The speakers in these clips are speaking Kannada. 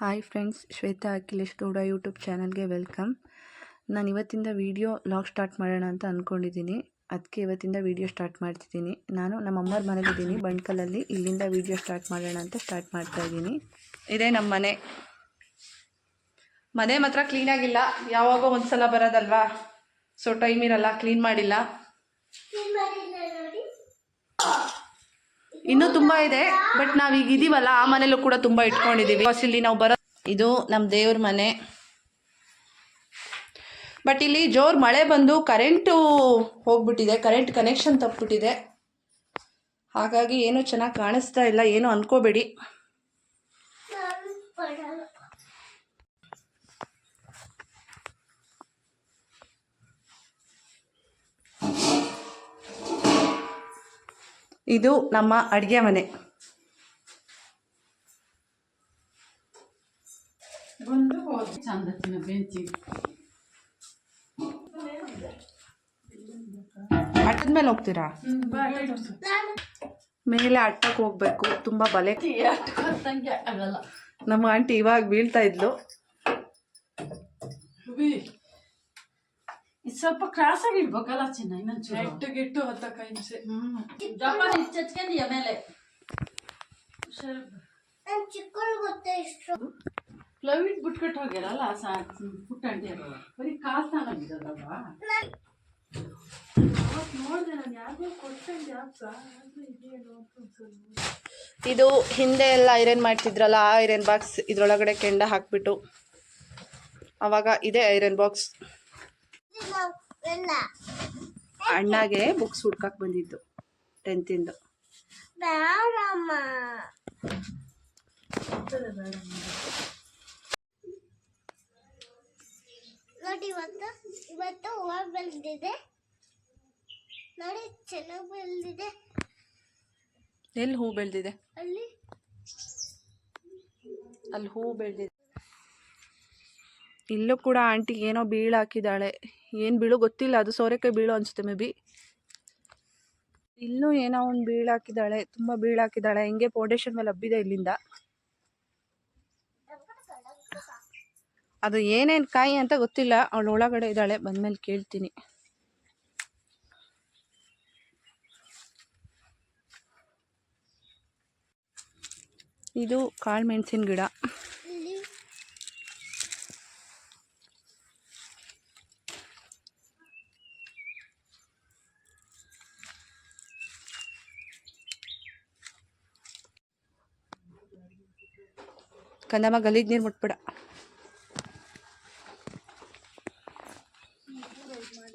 Hi friends Shweta Akhilesh Gowda YouTube ಚಾನಲ್ಗೆ ವೆಲ್ಕಮ್ ನಾನು ಇವತ್ತಿಂದ ವೀಡಿಯೋ ಲಾಗ್ ಸ್ಟಾರ್ಟ್ ಮಾಡೋಣ ಅಂತ ಅಂದ್ಕೊಂಡಿದ್ದೀನಿ ಅದಕ್ಕೆ ಇವತ್ತಿಂದ ವೀಡಿಯೋ ಸ್ಟಾರ್ಟ್ ಮಾಡ್ತಿದ್ದೀನಿ ನಾನು ನಮ್ಮ ಅಮ್ಮರ ಮನೇಲಿದ್ದೀನಿ ಬಂಡ್ಕಲಲ್ಲಿ ಇಲ್ಲಿಂದ ವೀಡಿಯೋ ಸ್ಟಾರ್ಟ್ ಮಾಡೋಣ ಅಂತ ಸ್ಟಾರ್ಟ್ ಮಾಡ್ತಾ ಇದ್ದೀನಿ. ಇದೇ ನಮ್ಮ ಮನೆ. ಮನೆ ಮಾತ್ರ ಕ್ಲೀನಾಗಿಲ್ಲ ಯಾವಾಗೋ ಒಂದ್ಸಲ ಬರೋದಲ್ವಾ? ಸೊ ಟೈಮ್ ಇರಲ್ಲ ಕ್ಲೀನ್ ಮಾಡಿಲ್ಲ. ಇನ್ನೂ ತುಂಬ ಇದೆ ಬಟ್ ನಾವೀಗ ಇದೀವಲ್ಲ, ಆ ಮನೇಲೂ ಕೂಡ ತುಂಬ ಇಟ್ಕೊಂಡಿದ್ದೀವಿ ಇಲ್ಲಿ ನಾವು ಬರೋ ಇದು ನಮ್ಮ ದೇವ್ರ ಮನೆ. ಬಟ್ ಇಲ್ಲಿ ಜೋರು ಮಳೆ ಬಂದು ಕರೆಂಟು ಹೋಗ್ಬಿಟ್ಟಿದೆ ಕರೆಂಟ್ ಕನೆಕ್ಷನ್ ತಪ್ಪಿಬಿಟ್ಟಿದೆ. ಹಾಗಾಗಿ ಏನೂ ಚೆನ್ನಾಗಿ ಕಾಣಿಸ್ತಾ ಇಲ್ಲ, ಏನು ಅನ್ಕೋಬೇಡಿ. ಇದು ನಮ್ಮ ಅಡುಗೆ ಮನೆ. ಅಟ್ಟದ ಮೇಲೆ ಹೋಗ್ತೀರಾ? ಮೇಲೆ ಅಟ್ಟಕ್ಕೆ ಹೋಗ್ಬೇಕು. ತುಂಬ ಬಲೆ. ನಮ್ಮ ಆಂಟಿ ಇವಾಗ ಬೀಳ್ತಾ ಇದ್ಲು. ಇದು ಸ್ವಲ್ಪ ಕ್ರಾಸ್ ಆಗಿ ಇಡ್ಬೇಕಲ್ಲ ಚಿನ್ನ? ಇನ್ನೊಂದು ನೆಟ್ಟು ಗಿಟ್ಟು ಹತ್ತಕ್ಕ ಹಿಂಸೆ ಹ್ಮ್. ಜಪಾನ್ ಚಚ್ಕೊಂಡಿ ಮೇಲೆ. ಪ್ಲವ್ ಇಟ್ ಬಿಟ್ಕೊಟ್ಟು ಹೋಗ್ಯಾರಲ್ಲ ಸಾ ಪುಟ್ಟಂಟಿ ಬರೀ ಕಾಲ್ ತಾನಾಗಿದ್ದದಲ್ವಾ ನೋಡ್ದೆ ನಾನು ಯಾರಿಗೋ ಕೊಟ್ಟಂಗೆ ಯಾಕ ಇದೇನು ಇದು ಹಿಂದೆ ಎಲ್ಲ ಐರನ್ ಮಾಡ್ತಿದ್ರಲ್ಲ ಆ ಐರನ್ ಬಾಕ್ಸ್ ಇದರೊಳಗಡೆ ಕೆಂಡ ಹಾಕ್ಬಿಟ್ಟು ಅವಾಗ ಇದೆ ಐರನ್ ಬಾಕ್ಸ್. ಅಣ್ಣಗೆ ಬುಕ್ಸ್ ಹುಡ್ಕಕ್ ಬಂದಿದ್ದು ಟೆಂತಿಂದು ನೋಡಿ ಇವತ್ತು ಇವತ್ತು ಹೂವು ಬೆಳೆದಿದೆ ನೋಡಿ ಚೆನ್ನಾಗಿ ಬೆಳೆದಿದೆ. ಎಲ್ಲಿ ಹೂ ಬೆಳೆದಿದೆ? ಅಲ್ಲಿ? ಅಲ್ಲಿ ಹೂ ಬೆಳೆದಿದೆ. ಇಲ್ಲೂ ಕೂಡ ಆಂಟಿ ಏನೋ ಬೀಳು ಹಾಕಿದ್ದಾಳೆ. ಏನು ಬೀಳು ಗೊತ್ತಿಲ್ಲ, ಅದು ಸೋರೆಕಾಯಿ ಬೀಳು ಅನಿಸುತ್ತೆ ಮೇ ಬಿ. ಇಲ್ಲೂ ಏನೋ ಒಂದು ಬೀಳು ಹಾಕಿದ್ದಾಳೆ, ತುಂಬ ಬೀಳು ಹಾಕಿದ್ದಾಳೆ. ಹಿಂಗೆ ಫೌಂಡೇಶನ್ ಮೇಲೆ ಹಬ್ಬಿದೆ ಇಲ್ಲಿಂದ. ಅದು ಏನೇನು ಕಾಯಿ ಅಂತ ಗೊತ್ತಿಲ್ಲ, ಅವಳು ಒಳಗಡೆ ಇದ್ದಾಳೆ, ಬಂದ್ಮೇಲೆ ಕೇಳ್ತೀನಿ. ಇದು ಕಾಳು ಮೆಣಸಿನ ಗಿಡ ಇಲ್ಲಿ ಕಂದಮ್ಮ ಗಲೀಜ್ ನೀರು ಮುಟ್ಬಿಡ.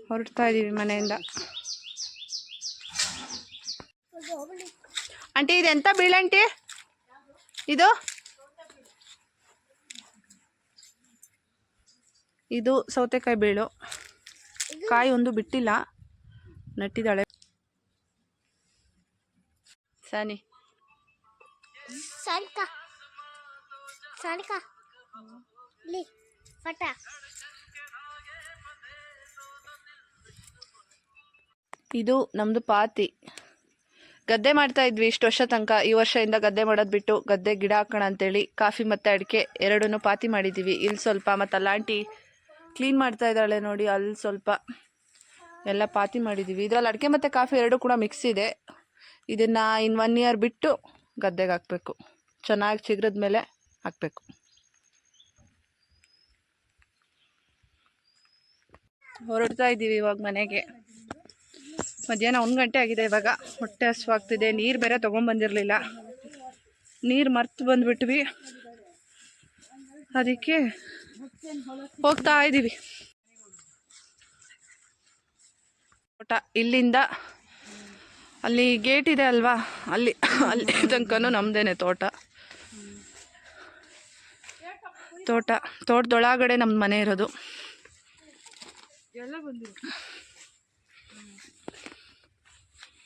ಹೊರಡ್ತಾ ಇದ್ದೀವಿ ಮನೆಯಿಂದ. ಆಂಟಿ, ಇದು ಎಂತ ಬೀಳಂಟಿ ಇದು? ಇದು ಸೌತೆಕಾಯಿ ಬೀಳು. ಕಾಯಿ ಒಂದು ಬಿಟ್ಟಿಲ್ಲ. ನಟ್ಟಿದ್ದಾಳೆ. ಸನಿ. ಸಾರಿಕ ಇಲ್ಲಿ ಪಟ ಇದು ನಮ್ಮದು ಪಾತಿ. ಗದ್ದೆ ಮಾಡ್ತಾ ಇದ್ವಿ ಇಷ್ಟು ವರ್ಷ ತನಕ. ಈ ವರ್ಷದಿಂದ ಗದ್ದೆ ಮಾಡೋದು ಬಿಟ್ಟು ಗದ್ದೆ ಗಿಡ ಹಾಕೋಣ ಅಂತೇಳಿ ಕಾಫಿ ಮತ್ತು ಅಡಿಕೆ ಎರಡನ್ನೂ ಪಾತಿ ಮಾಡಿದ್ದೀವಿ ಇಲ್ಲಿ ಸ್ವಲ್ಪ ಮತ್ತು ಅಲ್ಲಾಂಟಿ ಕ್ಲೀನ್ ಮಾಡ್ತಾ ಇದ್ದಾಳೆ ನೋಡಿ, ಅಲ್ಲಿ ಸ್ವಲ್ಪ ಎಲ್ಲ ಪಾತಿ ಮಾಡಿದ್ದೀವಿ ಇದರಲ್ಲಿ ಅಡಿಕೆ ಮತ್ತು ಕಾಫಿ ಎರಡೂ ಕೂಡ ಮಿಕ್ಸ್ ಇದೆ. ಇದನ್ನು ಇನ್ನು ಒನ್ ಇಯರ್ ಬಿಟ್ಟು ಗದ್ದೆಗೆ ಹಾಕಬೇಕು. ಚೆನ್ನಾಗಿ ಚಿಗ್ರದ ಮೇಲೆ ಹಾಕಬೇಕು. ಹೊರಡ್ತಾ ಇದ್ದೀವಿ ಇವಾಗ ಮನೆಗೆ. ಮಧ್ಯಾಹ್ನ ಒಂದು ಗಂಟೆ ಆಗಿದೆ ಇವಾಗ. ಹೊಟ್ಟೆ ಹಸುವಾಗ್ತಿದೆ. ನೀರು ಬೇರೆ ತೊಗೊಂಬಂದಿರಲಿಲ್ಲ. ನೀರು ಮರ್ತು ಬಂದುಬಿಟ್ವಿ. ಅದಕ್ಕೆ ಹೋಗ್ತಾ ಇದ್ದೀವಿ. ತೋಟ ಇಲ್ಲಿಂದ ಅಲ್ಲಿ ಗೇಟ್ ಇದೆ ಅಲ್ವಾ? ಅಲ್ಲಿ ಅಲ್ಲಿ ತನಕನೂ ನಮ್ಮದೇನೆ ತೋಟ. ತೋಟ ತೋಟದೊಳಗಡೆ ನಮ್ಮ ಮನೆ ಇರೋದು. ಎಲ್ಲ ಬಂದಿದೆ.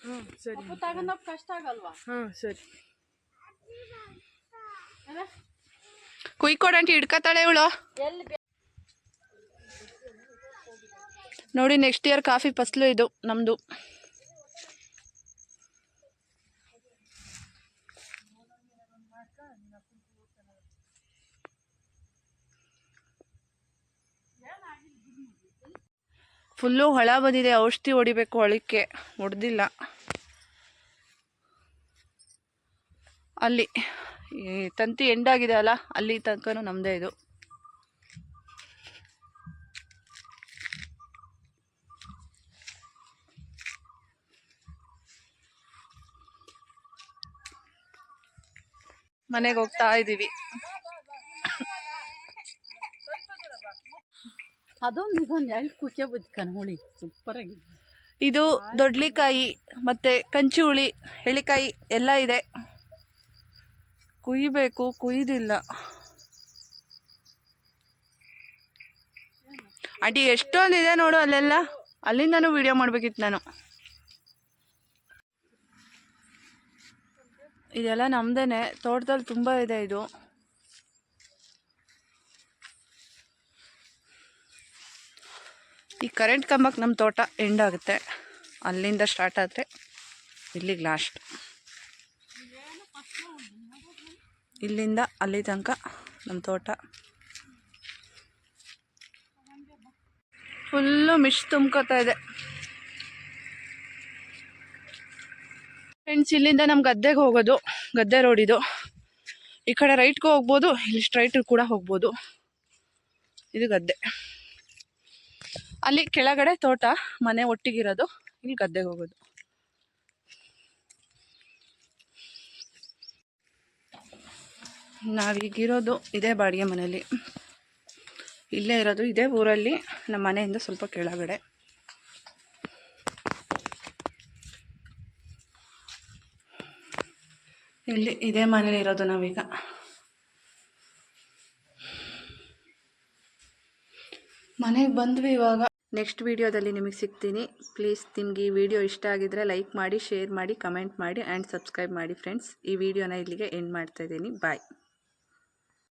ಹಾಂ ಸರಿ. ಕಷ್ಟ ಆಗಲ್ವಾ? ಹಾಂ ಸರಿ. ಕುಯ್ಕೊಡಂಟಿ ಹಿಡ್ಕತಾಳೆ ಇವಳು. ಎಲ್ಲಿ ನೋಡಿ ನೆಕ್ಸ್ಟ್ ಇಯರ್ ಕಾಫಿ ಫಸ್ಲು ಇದು ನಮ್ಮದು ಫುಲ್ಲು ಹೊಳ ಬಂದಿದೆ, ಔಷಧಿ ಹೊಡಿಬೇಕು ಹೊಳಿಕೆ ಹೊಡೆದಿಲ್ಲ. ಅಲ್ಲಿ, ಈ ತಂತಿ ಎಂಡಾಗಿದೆ ಅಲ್ಲ, ಅಲ್ಲಿ ತನಕನೂ ನಮ್ಮದೇ ಇದು. ಮನೆಗೆ ಹೋಗ್ತಾ ಇದ್ದೀವಿ. ಅದೊಂದು ಇದೊಂದು ಎರಡು ಕುಕ್ಕೆ ಹುಳಿ ಇದು ದೊಡ್ಲಿಕಾಯಿ ಮತ್ತೆ ಕಂಚಿ ಹುಳಿ ಎಳಿಕಾಯಿ ಎಲ್ಲ ಇದೆ. ಕುಯ್ಬೇಕು, ಕುಯ್ದಿಲ್ಲ. ಅಡಿ ಎಷ್ಟೊಂದಿದೆ ನೋಡು ಅಲ್ಲೆಲ್ಲ. ಅಲ್ಲಿಂದನೂ ವಿಡಿಯೋ ಮಾಡ್ಬೇಕಿತ್ತು ನಾನು. ಇದೆಲ್ಲ ನಮ್ದೇನೆ. ತೋಟದಲ್ಲಿ ತುಂಬ ಇದೆ ಇದು. ಈ ಕರೆಂಟ್ ಕಂಬಕ್ಕೆ ನಮ್ಮ ತೋಟ ಎಂಡ್ ಆಗುತ್ತೆ. ಅಲ್ಲಿಂದ ಸ್ಟಾರ್ಟ್ ಆದರೆ ಇಲ್ಲಿಗೆ ಲಾಸ್ಟ್ ಇಲ್ಲಿಂದ ಅಲ್ಲಿ ತನಕ ನಮ್ಮ ತೋಟ. ಫುಲ್ಲು ಮಿಶ್ ತುಂಬ್ಕೋತಾ ಇದೆ. ಫ್ರೆಂಡ್ಸ್ ಇಲ್ಲಿಂದ ನಮ್ಮ ಗದ್ದೆಗೆ ಹೋಗೋದು, ಗದ್ದೆ ರೋಡಿದು ಈ ಕಡೆ ರೈಟ್ಗೂ ಹೋಗ್ಬೋದು, ಇಲ್ಲಿ ಸ್ಟ್ರೈಟ್ ಕೂಡ ಹೋಗ್ಬೋದು. ಇದು ಗದ್ದೆ. ಅಲ್ಲಿ ಕೆಳಗಡೆ ತೋಟ, ಮನೆ ಒಟ್ಟಿಗಿರೋದು, ಇಲ್ಲಿ ಗದ್ದೆಗೆ ಹೋಗೋದು. ನಾವೀಗಿರೋದು ಇದೇ ಬಾಡಿಗೆ ಮನೆಯಲ್ಲಿ ಇಲ್ಲೇ ಇರೋದು ಇದೇ ಊರಲ್ಲಿ, ನಮ್ಮ ಮನೆಯಿಂದ ಸ್ವಲ್ಪ ಕೆಳಗಡೆ. ಇಲ್ಲಿ ಇದೇ ಮನೇಲಿ ಇರೋದು ನಾವೀಗ. ಮನೆಗೆ ಬಂದ್ವಿ ಇವಾಗ. ನೆಕ್ಸ್ಟ್ ವಿಡಿಯೋದಲ್ಲಿ ನಿಮಗೆ ಸಿಗ್ತೀನಿ. ಪ್ಲೀಸ್ ನಿಮಗೆ ಈ ವಿಡಿಯೋ ಇಷ್ಟ ಆಗಿದ್ರೆ ಲೈಕ್ ಮಾಡಿ, ಶೇರ್ ಮಾಡಿ, ಕಮೆಂಟ್ ಮಾಡಿ, ಆ್ಯಂಡ್ ಸಬ್ಸ್ಕ್ರೈಬ್ ಮಾಡಿ ಫ್ರೆಂಡ್ಸ್. ಈ ವಿಡಿಯೋನ ಇಲ್ಲಿಗೆ ಎಂಡ್ ಮಾಡ್ತಾಯಿದ್ದೀನಿ ಬಾಯ್.